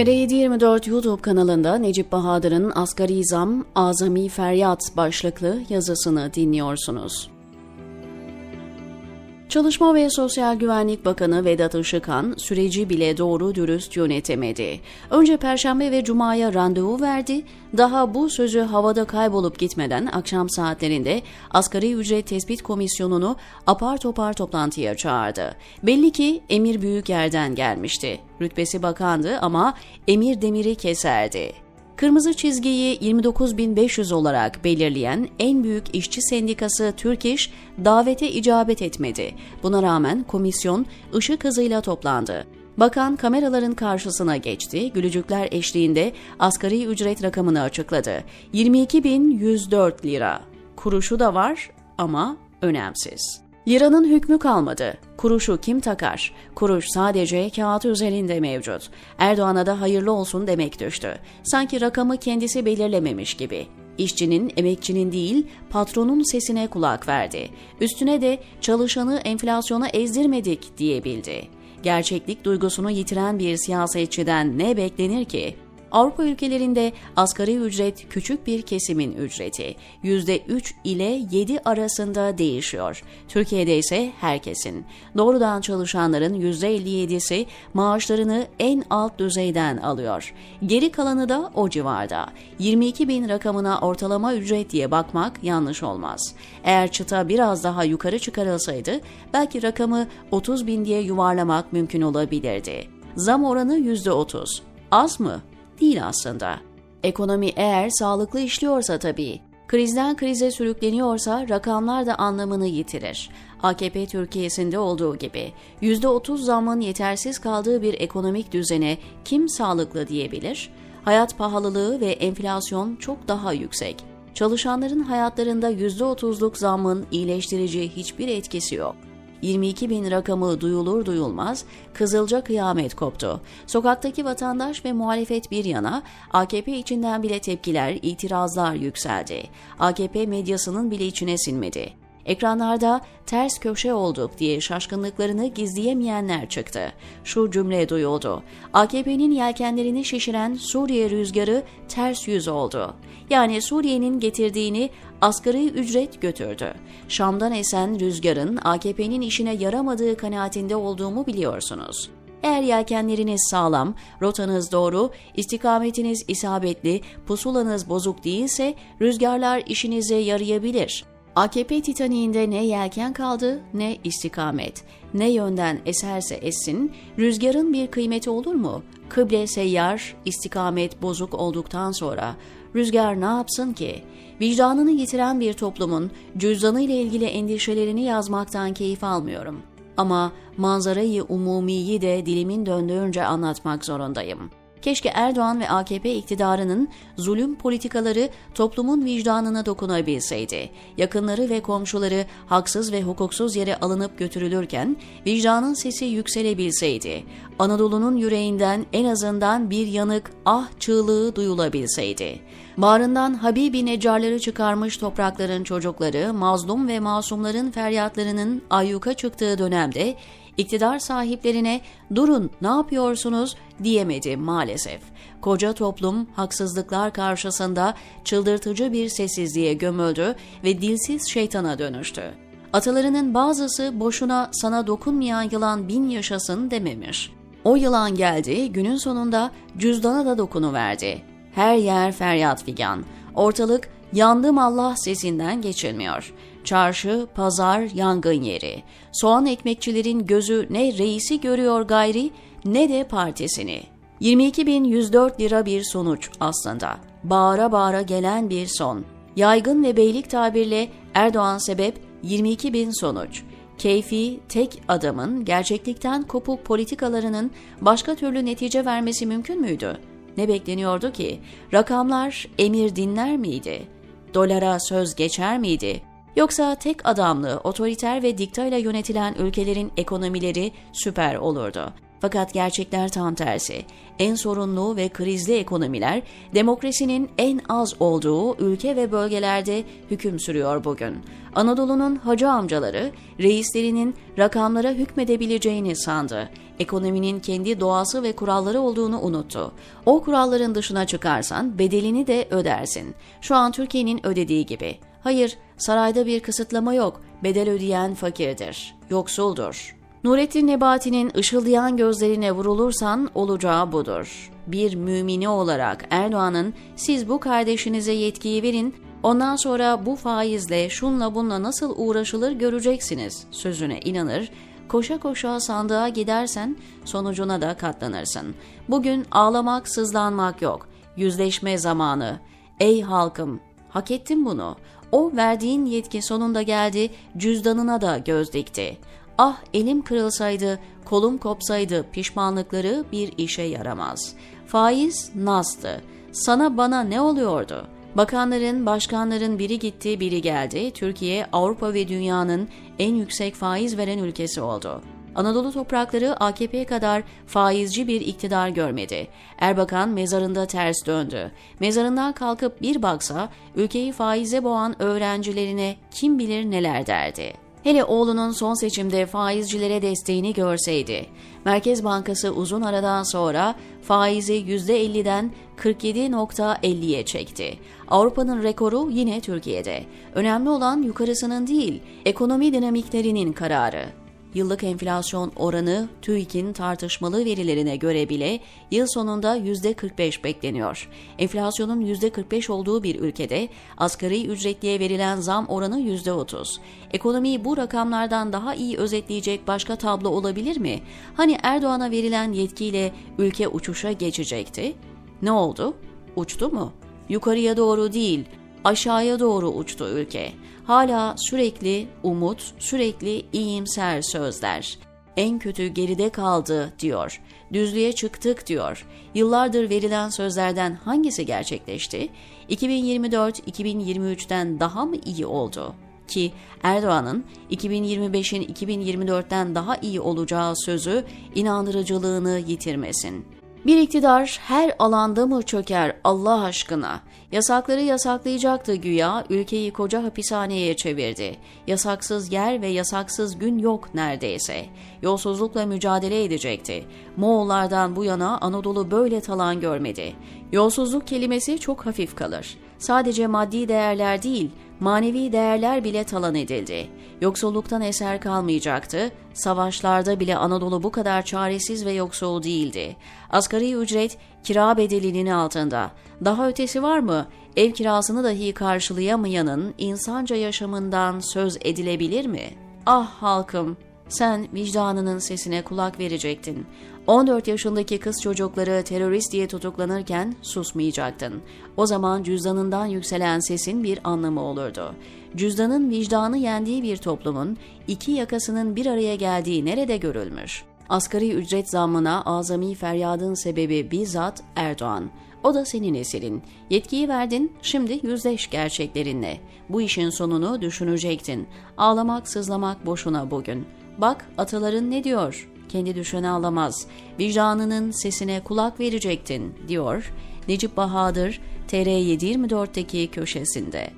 TR724 YouTube kanalında Necip Bahadır'ın Asgari Zam, Azami Feryat başlıklı yazısını dinliyorsunuz. Çalışma ve Sosyal Güvenlik Bakanı Vedat Işıkhan süreci bile doğru dürüst yönetemedi. Önce Perşembe ve Cuma'ya randevu verdi, daha bu sözü havada kaybolup gitmeden akşam saatlerinde Asgari Ücret Tespit Komisyonu'nu apar topar toplantıya çağırdı. Belli ki emir büyük yerden gelmişti. Rütbesi bakandı ama emir demiri keserdi. Kırmızı çizgiyi 29.500 olarak belirleyen en büyük işçi sendikası Türk İş davete icabet etmedi. Buna rağmen komisyon ışık hızıyla toplandı. Bakan kameraların karşısına geçti, gülücükler eşliğinde asgari ücret rakamını açıkladı. 22.104 lira. Kuruşu da var ama önemsiz. Liranın hükmü kalmadı. Kuruşu kim takar? Kuruş sadece kağıt üzerinde mevcut. Erdoğan'a da hayırlı olsun demek düştü. Sanki rakamı kendisi belirlememiş gibi. İşçinin, emekçinin değil, patronun sesine kulak verdi. Üstüne de çalışanı enflasyona ezdirmedik diyebildi. Gerçeklik duygusunu yitiren bir siyasetçiden ne beklenir ki? Avrupa ülkelerinde asgari ücret küçük bir kesimin ücreti. %3 ile 7 arasında değişiyor. Türkiye'de ise herkesin. Doğrudan çalışanların %57'si maaşlarını en alt düzeyden alıyor. Geri kalanı da o civarda. 22 bin rakamına ortalama ücret diye bakmak yanlış olmaz. Eğer çıta biraz daha yukarı çıkarılsaydı belki rakamı 30 bin diye yuvarlamak mümkün olabilirdi. Zam oranı %30. Az mı? Değil aslında. Ekonomi eğer sağlıklı işliyorsa tabii. Krizden krize sürükleniyorsa rakamlar da anlamını yitirir. AKP Türkiye'sinde olduğu gibi %30 zammın yetersiz kaldığı bir ekonomik düzene kim sağlıklı diyebilir? Hayat pahalılığı ve enflasyon çok daha yüksek. Çalışanların hayatlarında %30'luk zammın iyileştirici hiçbir etkisi yok. 22 bin rakamı duyulur duyulmaz Kızılca kıyamet koptu. Sokaktaki vatandaş ve muhalefet bir yana AKP içinden bile tepkiler, itirazlar yükseldi. AKP medyasının bile içine sinmedi. Ekranlarda ters köşe olduk diye şaşkınlıklarını gizleyemeyenler çıktı. Şu cümle duyuldu. AKP'nin yelkenlerini şişiren Suriye rüzgarı ters yüz oldu. Yani Suriye'nin getirdiğini asgari ücret götürdü. Şam'dan esen rüzgarın AKP'nin işine yaramadığı kanaatinde olduğumu biliyorsunuz. Eğer yelkenleriniz sağlam, rotanız doğru, istikametiniz isabetli, pusulanız bozuk değilse rüzgarlar işinize yarayabilir. AKP Titaniğinde ne yelken kaldı ne istikamet. Ne yönden eserse essin, rüzgarın bir kıymeti olur mu? Kıble seyyar, istikamet bozuk olduktan sonra rüzgar ne yapsın ki? Vicdanını yitiren bir toplumun cüzdanı ile ilgili endişelerini yazmaktan keyif almıyorum. Ama manzarayı umumiyi de dilimin döndüğünce anlatmak zorundayım.'' Keşke Erdoğan ve AKP iktidarının zulüm politikaları toplumun vicdanına dokunabilseydi. Yakınları ve komşuları haksız ve hukuksuz yere alınıp götürülürken vicdanın sesi yükselebilseydi. Anadolu'nun yüreğinden en azından bir yanık ah çığlığı duyulabilseydi. Bağrından Habibi Necarları çıkarmış toprakların çocukları, mazlum ve masumların feryatlarının ayyuka çıktığı dönemde iktidar sahiplerine durun ne yapıyorsunuz diyemedi maalesef. Koca toplum haksızlıklar karşısında çıldırtıcı bir sessizliğe gömüldü ve dilsiz şeytana dönüştü. Atalarının bazısı boşuna sana dokunmayan yılan bin yaşasın dememiş. O yılan geldi, günün sonunda cüzdana da dokunuverdi. Her yer feryat figan. Ortalık yandım Allah sesinden geçilmiyor. Çarşı, pazar, yangın yeri. Soğan ekmekçilerin gözü ne reisi görüyor gayri ne de partisini. 22.104 lira bir sonuç aslında. Bağıra bağıra gelen bir son. Yaygın ve beylik tabirle Erdoğan sebep 22 bin sonuç. Keyfi, tek adamın gerçeklikten kopuk politikalarının başka türlü netice vermesi mümkün müydü? Ne bekleniyordu ki? Rakamlar emir dinler miydi? Dolara söz geçer miydi? Yoksa tek adamlı, otoriter ve diktayla yönetilen ülkelerin ekonomileri süper olurdu. Fakat gerçekler tam tersi. En sorunlu ve krizli ekonomiler demokrasinin en az olduğu ülke ve bölgelerde hüküm sürüyor bugün. Anadolu'nun hacı amcaları reislerinin rakamlara hükmedebileceğini sandı. Ekonominin kendi doğası ve kuralları olduğunu unuttu. O kuralların dışına çıkarsan bedelini de ödersin. Şu an Türkiye'nin ödediği gibi. Hayır, sarayda bir kısıtlama yok. Bedel ödeyen fakirdir, yoksuldur. Nurettin Nebati'nin ışıldayan gözlerine vurulursan olacağı budur. Bir mümini olarak Erdoğan'ın siz bu kardeşinize yetkiyi verin, ondan sonra bu faizle şunla bunla nasıl uğraşılır göreceksiniz sözüne inanır, koşa koşa sandığa gidersen sonucuna da katlanırsın. Bugün ağlamak, sızlanmak yok. Yüzleşme zamanı. Ey halkım, hak ettin bunu. O verdiğin yetki sonunda geldi, cüzdanına da göz dikti. Ah elim kırılsaydı, kolum kopsaydı pişmanlıkları bir işe yaramaz. Faiz nastı. Sana bana ne oluyordu? Bakanların, başkanların biri gitti, biri geldi. Türkiye, Avrupa ve dünyanın en yüksek faiz veren ülkesi oldu. Anadolu toprakları AKP kadar faizci bir iktidar görmedi. Erbakan mezarında ters döndü. Mezarından kalkıp bir baksa ülkeyi faize boğan öğrencilerine kim bilir neler derdi. Hele oğlunun son seçimde faizcilere desteğini görseydi. Merkez Bankası uzun aradan sonra faizi %50'den 47.50'ye çekti. Avrupa'nın rekoru yine Türkiye'de. Önemli olan yukarısının değil, ekonomi dinamiklerinin kararı. Yıllık enflasyon oranı TÜİK'in tartışmalı verilerine göre bile yıl sonunda %45 bekleniyor. Enflasyonun %45 olduğu bir ülkede asgari ücretliye verilen zam oranı %30. Ekonomiyi bu rakamlardan daha iyi özetleyecek başka tablo olabilir mi? Hani Erdoğan'a verilen yetkiyle ülke uçuşa geçecekti? Ne oldu? Uçtu mu? Yukarıya doğru değil, aşağıya doğru uçtu ülke. Hala sürekli umut, sürekli iyimser sözler. En kötü geride kaldı diyor. Düzlüğe çıktık diyor. Yıllardır verilen sözlerden hangisi gerçekleşti? 2024-2023'ten daha mı iyi oldu? Ki Erdoğan'ın 2025'in 2024'ten daha iyi olacağı sözü inandırıcılığını yitirmesin. Bir iktidar her alanda mı çöker Allah aşkına? Yasakları yasaklayacaktı güya, ülkeyi koca hapishaneye çevirdi. Yasaksız yer ve yasaksız gün yok neredeyse. Yolsuzlukla mücadele edecekti. Moğollardan bu yana Anadolu böyle talan görmedi. Yolsuzluk kelimesi çok hafif kalır. Sadece maddi değerler değil, manevi değerler bile talan edildi. Yoksulluktan eser kalmayacaktı. Savaşlarda bile Anadolu bu kadar çaresiz ve yoksul değildi. Asgari ücret kira bedelinin altında. Daha ötesi var mı? Ev kirasını dahi karşılayamayanın insanca yaşamından söz edilebilir mi? Ah halkım, sen vicdanının sesine kulak verecektin. 14 yaşındaki kız çocukları terörist diye tutuklanırken susmayacaktın. O zaman cüzdanından yükselen sesin bir anlamı olurdu. Cüzdanın vicdanı yendiği bir toplumun iki yakasının bir araya geldiği nerede görülmüş? Asgari ücret zammına azami feryadın sebebi bizzat Erdoğan. O da senin eserin. Yetkiyi verdin, şimdi yüzleş gerçeklerinle. Bu işin sonunu düşünecektin. Ağlamak, sızlamak boşuna bugün. Bak ataların ne diyor? Kendi düşeni ağlamaz. Vicdanının sesine kulak verecektin, diyor Necip Bahadır TR724'teki köşesinde.